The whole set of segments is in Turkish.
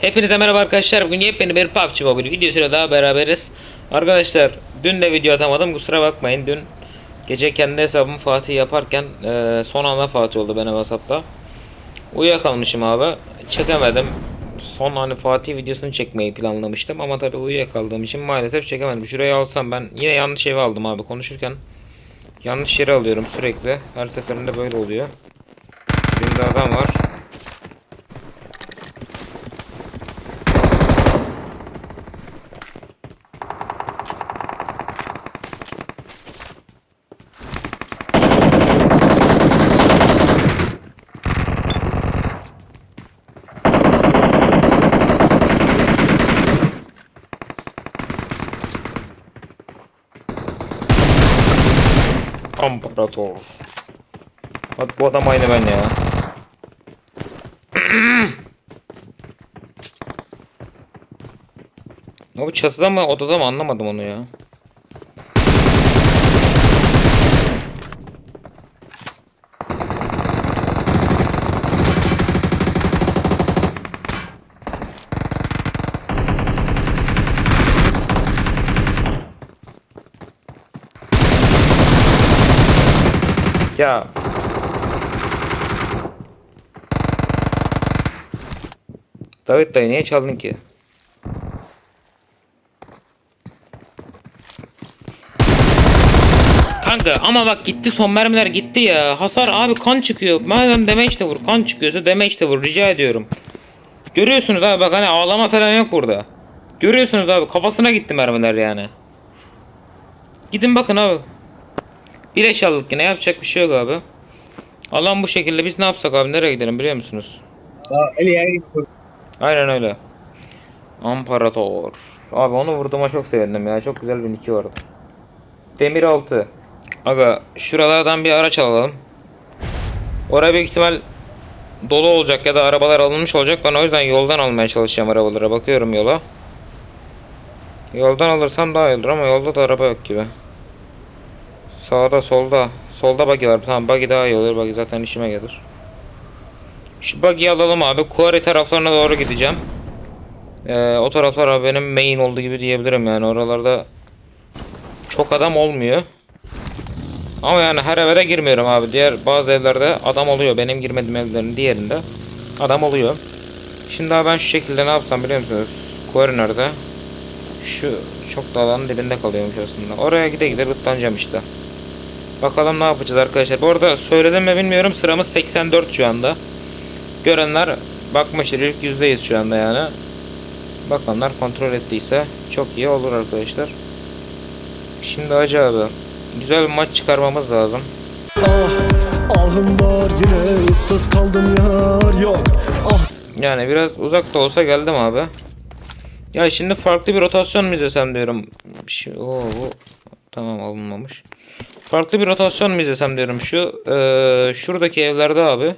Hepinize merhaba arkadaşlar. Bugün yepyeni bir PUBG Mobile videosuyla daha beraberiz. Arkadaşlar dün de video atamadım. Kusura bakmayın. Dün gece kendi hesabımı Fatih yaparken eee, son anda Fatih oldu benim hesapta. Uyuyakalmışım abi. Çekemedim. Son hani Fatih videosunu çekmeyi planlamıştım ama tabi uyuyakaldığım için maalesef çekemedim. Şurayı alsam ben yine yanlış evi aldım abi konuşurken. Yanlış yeri alıyorum sürekli. Her seferinde böyle oluyor. Birinde adam var. Amparator. Bak bu adam aynı ben ya. Bu çatıda mı odada mı anlamadım onu ya. Ya. Davet dayı niye çaldın ki? Kanka ama bak gitti son mermiler gitti ya. Hasar abi kan çıkıyor. Madem damage de vur. Kan çıkıyorsa damage de vur. Rica ediyorum. Görüyorsunuz abi bak hani ağlama falan yok burada. Görüyorsunuz abi kafasına gitti mermiler yani. Gidin bakın abi. Bir eşyalık yine yapacak bir şey yok abi. Alan bu şekilde biz ne yapsak abi nereye gidelim biliyor musunuz? Aynen öyle. Amparator. Abi onu vurduğuma çok sevindim ya. Çok güzel bir niki vardı. Demir altı. Aga şuralardan bir araç alalım. Oraya büyük ihtimal dolu olacak ya da arabalar alınmış olacak. Ben o yüzden yoldan almaya çalışacağım arabalara. Bakıyorum yola. Yoldan alırsam daha iyi olur ama yolda da araba yok gibi. Sağda solda. Solda buggy var. Tamam buggy daha iyi olur. Buggy zaten işime gelir. Şu buggy'yi alalım abi. Kuari taraflarına doğru gideceğim. Ee, o taraflar abi benim main olduğu gibi diyebilirim yani. Oralarda çok adam olmuyor. Ama yani her eve de girmiyorum abi. Diğer bazı evlerde adam oluyor. Benim girmediğim evlerin diğerinde adam oluyor. Şimdi abi ben şu şekilde ne yapsam biliyor musunuz? Kuari nerede? Şu çok da alanın dibinde kalıyormuş aslında. Oraya gide gide rıtlanacağım işte. Bakalım ne yapacağız arkadaşlar. Bu arada söyledim mi bilmiyorum. Sıramız 84 şu anda. Görenler bakmıştır. İlk yüzdeyiz şu anda yani. Bakanlar kontrol ettiyse çok iyi olur arkadaşlar. Şimdi Hacı abi. Güzel bir maç çıkarmamız lazım. Ah ahım var yine ıssız kaldım yar yok Ah Yani biraz uzak da olsa geldim abi. Ya şimdi farklı bir rotasyon mu izlesem diyorum. Şu, oo, bu tamam alınmamış. Farklı bir rotasyon mu izlesem diyorum. Şu eee, şuradaki evlerde abi.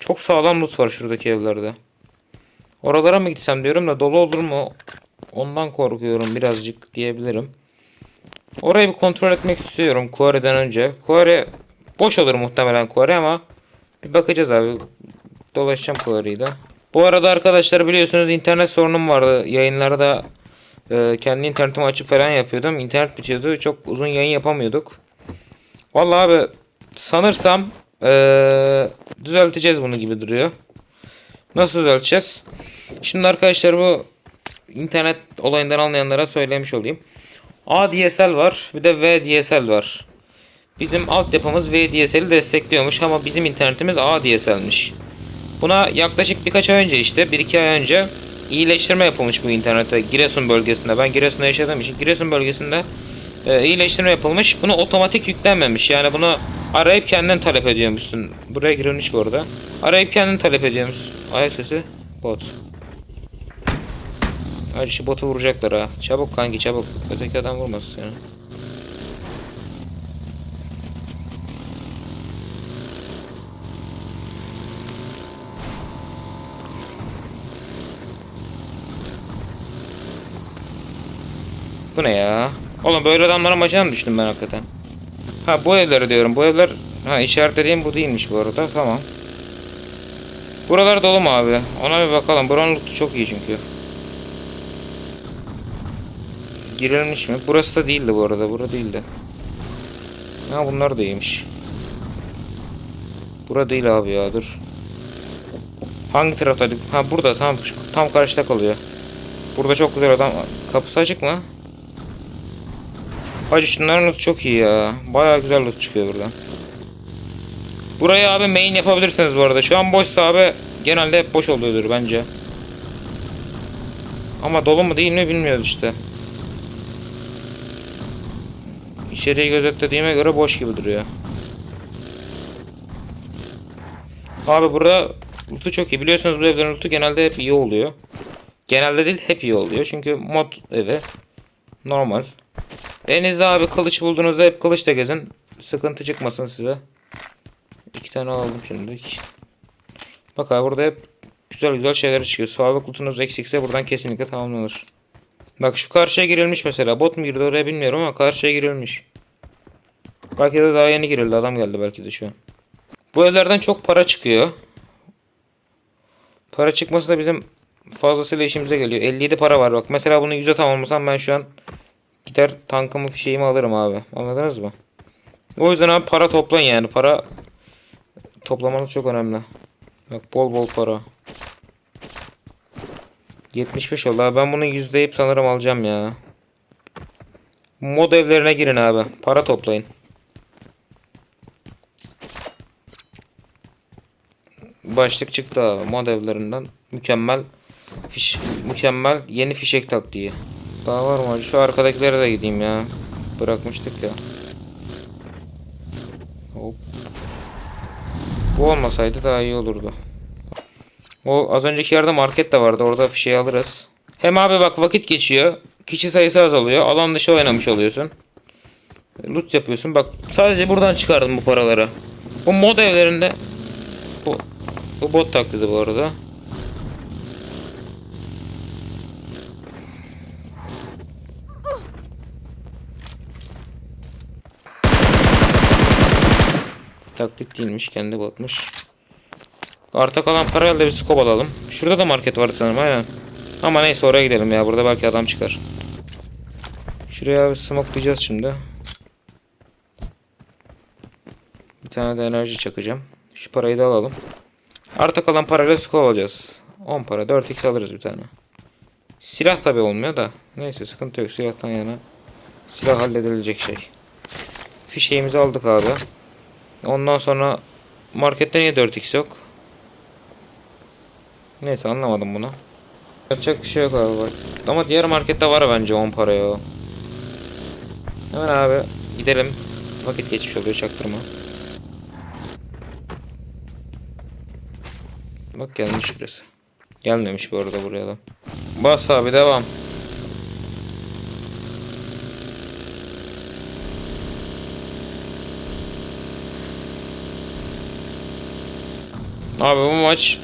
Çok sağlam loot var şuradaki evlerde. Oralara mı gitsem diyorum da dolu olur mu? Ondan korkuyorum birazcık diyebilirim. Orayı bir kontrol etmek istiyorum Quarry'den önce. Quarry boş olur muhtemelen Quarry ama bir bakacağız abi. Dolaşacağım Quarry'yle. Bu arada arkadaşlar biliyorsunuz internet sorunum vardı. Yayınlarda e, kendi internetimi açıp falan yapıyordum. İnternet bitiyordu. Çok uzun yayın yapamıyorduk. Vallahi abi sanırsam e, düzelteceğiz bunu gibi duruyor. Nasıl düzelteceğiz? Şimdi arkadaşlar bu internet olayından anlayanlara söylemiş olayım. ADSL var bir de VDSL var. Bizim altyapımız VDSL'i destekliyormuş ama bizim internetimiz ADSL'miş. Buna yaklaşık birkaç ay önce işte 1-2 ay önce iyileştirme yapılmış bu internete Giresun bölgesinde. Ben Giresun'da yaşadığım için Giresun bölgesinde e, iyileştirme yapılmış. Bunu otomatik yüklenmemiş. Yani bunu arayıp kendin talep ediyormuşsun. Buraya girilmiş bu arada. Arayıp kendin talep ediyormuşsun. Ayak sesi bot. Hadi şu botu vuracaklar ha. Çabuk kanki çabuk. Öteki adam vurmasın seni. Bu ne ya? Oğlum böyle adamların başına mı düştüm ben hakikaten? Ha bu evleri diyorum. Bu evler Ha işaretlediğim bu değilmiş bu arada. Tamam. Buralar dolu mu abi? Ona bir bakalım. Buranın lootu çok iyi çünkü. Girilmiş mi? Burası da değildi bu arada. Bura değildi. Ha bunlar da iyiymiş. Bura değil abi ya dur. Hangi taraftaydık? Ha burada tam tam karşıda kalıyor. Burada çok güzel adam. Kapısı açık mı? Hacı şunların çok iyi ya. Baya güzel loot çıkıyor buradan. Burayı abi main yapabilirsiniz bu arada. Şu an boşsa abi genelde hep boş oluyordur bence. Ama dolu mu değil mi bilmiyoruz işte. İçeriği gözetlediğime göre boş gibi duruyor. Abi burada loot'u çok iyi. Biliyorsunuz bu evlerin loot'u genelde hep iyi oluyor. Genelde değil hep iyi oluyor. Çünkü mod evi. Normal. Elinizde abi kılıç bulduğunuzda hep kılıçla gezin. Sıkıntı çıkmasın size. İki tane aldım şimdi. Bak abi burada hep güzel güzel şeyler çıkıyor. Sağlık lootunuz eksikse buradan kesinlikle tamamlanır. Bak şu karşıya girilmiş mesela. Bot mu girdi oraya bilmiyorum ama karşıya girilmiş. Belki de daha yeni girildi. Adam geldi belki de şu an. Bu evlerden çok para çıkıyor. Para çıkması da bizim fazlasıyla işimize geliyor. 57 para var bak. Mesela bunu 100'e tamamlasam ben şu an gider tankımı fişeğimi alırım abi. Anladınız mı? O yüzden abi para toplayın yani. Para toplamanız çok önemli. Bak bol bol para. 75 oldu abi. Ben bunu yüzdeyip sanırım alacağım ya. Mod evlerine girin abi. Para toplayın. Başlık çıktı abi. Mod evlerinden. Mükemmel. Fiş, mükemmel yeni fişek taktiği. Daha var mı? Şu arkadakilere de gideyim ya. Bırakmıştık ya. Hop. Bu olmasaydı daha iyi olurdu. O az önceki yerde market de vardı. Orada fişeği alırız. Hem abi bak vakit geçiyor. Kişi sayısı azalıyor. Alan dışı oynamış oluyorsun. Loot yapıyorsun. Bak sadece buradan çıkardım bu paraları. Bu mod evlerinde bu, bu bot taklidi bu arada. Taklit değilmiş kendi botmuş. Arta kalan parayla bir scope alalım. Şurada da market vardı sanırım aynen. Ama neyse oraya gidelim ya burada belki adam çıkar. Şuraya bir smokelayacağız şimdi. Bir tane de enerji çakacağım. Şu parayı da alalım. Arta kalan parayla scope alacağız. 10 para 4x alırız bir tane. Silah tabi olmuyor da. Neyse sıkıntı yok silahtan yana. Silah halledilecek şey. Fişeğimizi aldık abi. Ondan sonra markette niye 4x yok? Neyse anlamadım bunu. Yapacak bir şey yok abi bak. Ama diğer markette var bence 10 paraya o. Hemen abi gidelim. Vakit geçmiş oluyor çaktırma. Bak gelmiş burası. Gelmemiş bu arada buraya da. Bas abi devam. Abi bu maç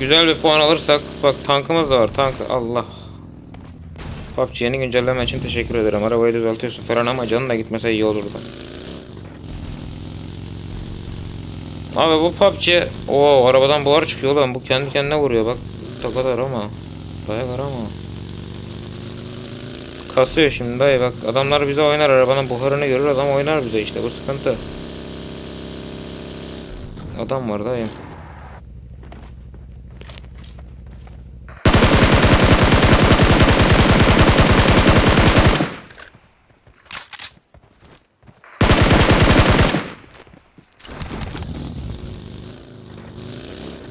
güzel bir puan alırsak bak tankımız da var tank Allah. PUBG yeni güncelleme için teşekkür ederim. Arabayı düzeltiyorsun falan ama canın da gitmese iyi olurdu. Abi bu PUBG o arabadan buhar çıkıyor lan. Bu kendi kendine vuruyor bak. O kadar ama var ama. Kasıyor şimdi dayı bak. Adamlar bize oynar arabanın buharını görür adam oynar bize işte. Bu sıkıntı. Adam var dayım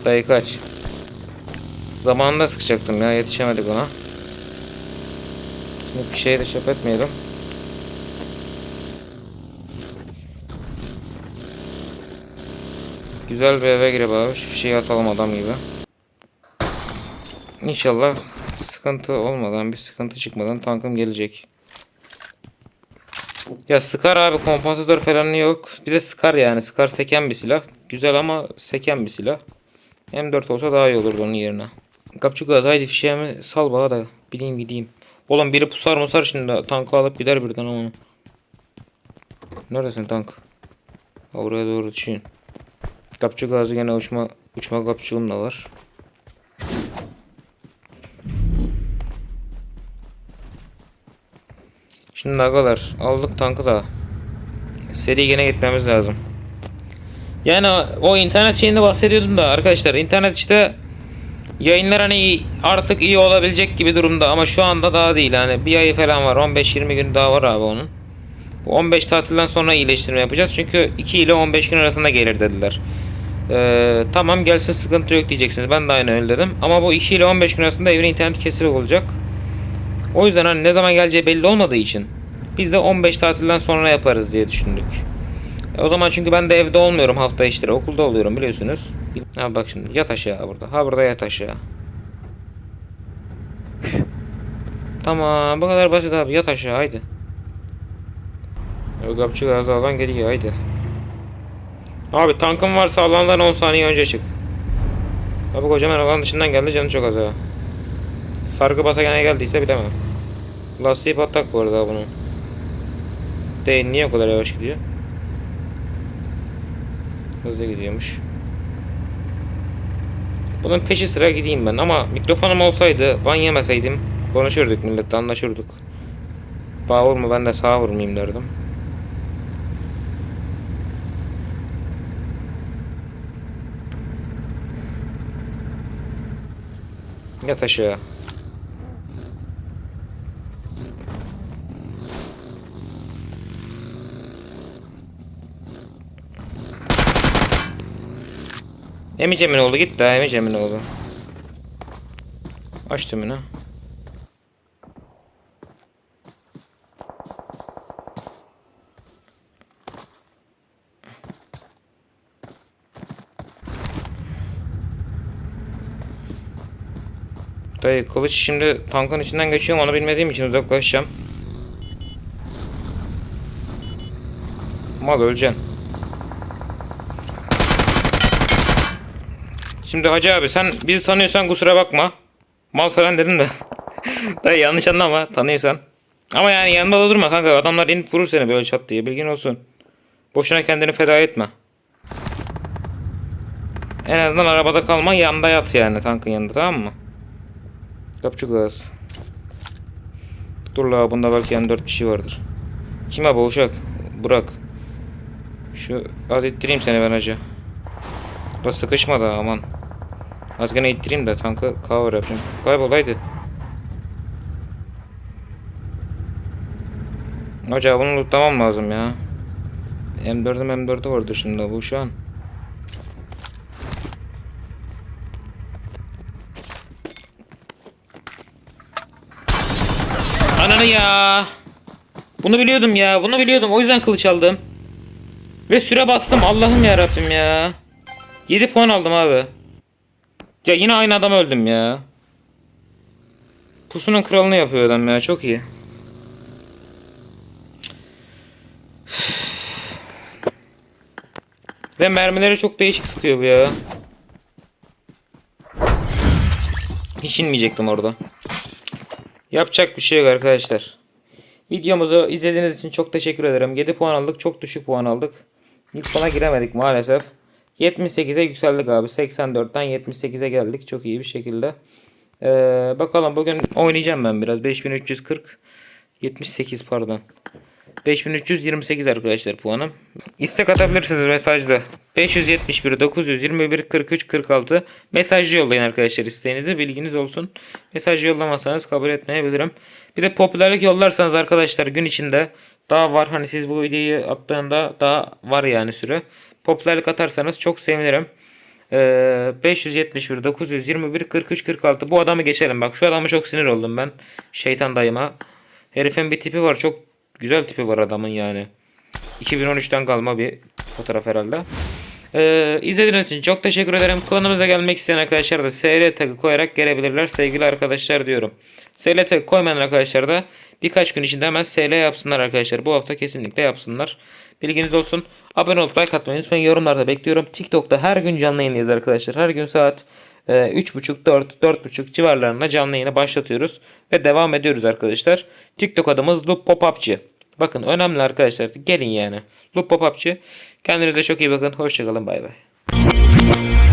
Dayı kaç. Zamanında sıkacaktım ya yetişemedik ona. Şimdi fişeği de çöp etmeyelim. Güzel bir eve girip abi şu fişeği atalım adam gibi. İnşallah sıkıntı olmadan bir sıkıntı çıkmadan tankım gelecek. Ya Scar abi kompansatör falan yok. Bir de Scar yani. Scar seken bir silah. Güzel ama seken bir silah. M4 olsa daha iyi olurdu onun yerine. Kapçuk gaz haydi fişeğimi sal bana da bileyim gideyim. Oğlum biri pusar musar şimdi tankı alıp gider birden ama. Neredesin tank? Oraya doğru düşün. Kapçı gazı gene uçma uçma kapçığım da var. Şimdi agalar aldık tankı da. Seri gene gitmemiz lazım. Yani o- internet şeyinde bahsediyordum da arkadaşlar internet işte yayınlar hani artık iyi olabilecek gibi durumda ama şu anda daha değil hani bir ayı falan var 15-20 gün daha var abi onun. Bu 15 tatilden sonra iyileştirme yapacağız çünkü 2 ile 15 gün arasında gelir dediler. Ee, tamam gelsin sıkıntı yok diyeceksiniz ben de aynı öyle dedim ama bu 2 ile 15 gün arasında evin internet kesilik olacak. O yüzden hani ne zaman geleceği belli olmadığı için biz de 15 tatilden sonra yaparız diye düşündük. E, O zaman çünkü ben de evde olmuyorum hafta içleri okulda oluyorum biliyorsunuz. Ha bak şimdi yat aşağı burada. Ha burada yat aşağı. Tamam bu kadar basit abi yat aşağı haydi. O kapçı gazı alan geliyor haydi. Abi tankın varsa alandan 10 saniye önce çık. Abi kocaman alan dışından geldi canı çok az ha. Sargı basa gene geldiyse bilemem. Lastiği patlak bu arada bunun. Değil niye o kadar yavaş gidiyor? Hızlı gidiyormuş. Bunun peşi sıra gideyim ben ama mikrofonum olsaydı ban yemeseydim konuşurduk milletle anlaşırdık. Bağ vurma ben de sağa vurmayayım derdim. Yat aşağı. Emi Ceminoğlu git daha Emi Ceminoğlu. Açtım yine. Dayı kılıç şimdi tankın içinden geçiyorum onu bilmediğim için uzaklaşacağım. Mal öleceksin. Şimdi Hacı abi sen bizi tanıyorsan kusura bakma. Mal falan dedin de. Dayı yanlış anlama tanıyorsan. Ama yani yanında da durma kanka adamlar inip vurur seni böyle çat diye bilgin olsun. Boşuna kendini feda etme. En azından arabada kalma yanında yat yani tankın yanında tamam mı? Kapçı gaz. Dur la bunda belki yani 4 kişi vardır. Kim abi uşak? Burak. Şu az ittireyim seni ben hacı. La sıkışma da aman. Az gene ittireyim de tankı cover yapayım. Kaybol haydi. Bunu lootlamam lazım ya. M4'üm M4'ü var dışında bu şu an. Ananı ya. Bunu biliyordum ya. Bunu biliyordum. O yüzden kılıç aldım. Ve süre bastım. Allah'ım ya Rabbim ya. 7 puan aldım abi. Ya yine aynı adam öldüm ya. Pusunun kralını yapıyor adam ya. Çok iyi. Ve mermileri çok değişik sıkıyor bu ya. Hiç inmeyecektim orada. Yapacak bir şey yok arkadaşlar. Videomuzu izlediğiniz için çok teşekkür ederim. 7 puan aldık. Çok düşük puan aldık. İlk sona giremedik maalesef. 78'e yükseldik abi. 84'ten 78'e geldik. Çok iyi bir şekilde. Ee, bakalım bugün oynayacağım ben biraz. 5340 78 pardon. 5328 arkadaşlar puanım. İstek atabilirsiniz mesajda. 571 921 43 46 mesajcı yollayın arkadaşlar isteğinizi bilginiz olsun. Mesaj yollamazsanız kabul etmeyebilirim. Bir de popülerlik yollarsanız arkadaşlar gün içinde daha var. Hani siz bu videoyu attığında daha var yani süre. Popülerlik atarsanız çok sevinirim. Ee, 571 921 43 46 bu adamı geçelim. Bak şu adamı çok sinir oldum ben. Şeytan dayıma. Herifin bir tipi var. Çok güzel tipi var adamın yani. 2013'ten kalma bir fotoğraf herhalde ee, izlediğiniz için çok teşekkür ederim klanımıza gelmek isteyen arkadaşlar da SR tagı koyarak gelebilirler sevgili arkadaşlar diyorum SL tagı koymayan arkadaşlar da birkaç gün içinde hemen SL yapsınlar arkadaşlar bu hafta kesinlikle yapsınlar Bilginiz olsun. Abone olup like atmayı unutmayın. Yorumlarda bekliyorum. TikTok'ta her gün canlı yayındayız arkadaşlar. Her gün saat e, 3.30 4 4.30 civarlarında canlı yayını başlatıyoruz ve devam ediyoruz arkadaşlar. TikTok adımız Loop Pop-Up'cı. Bakın önemli arkadaşlar. Gelin yani. Lupa PUBG. Kendinize çok iyi bakın. Hoşçakalın. Bay bay.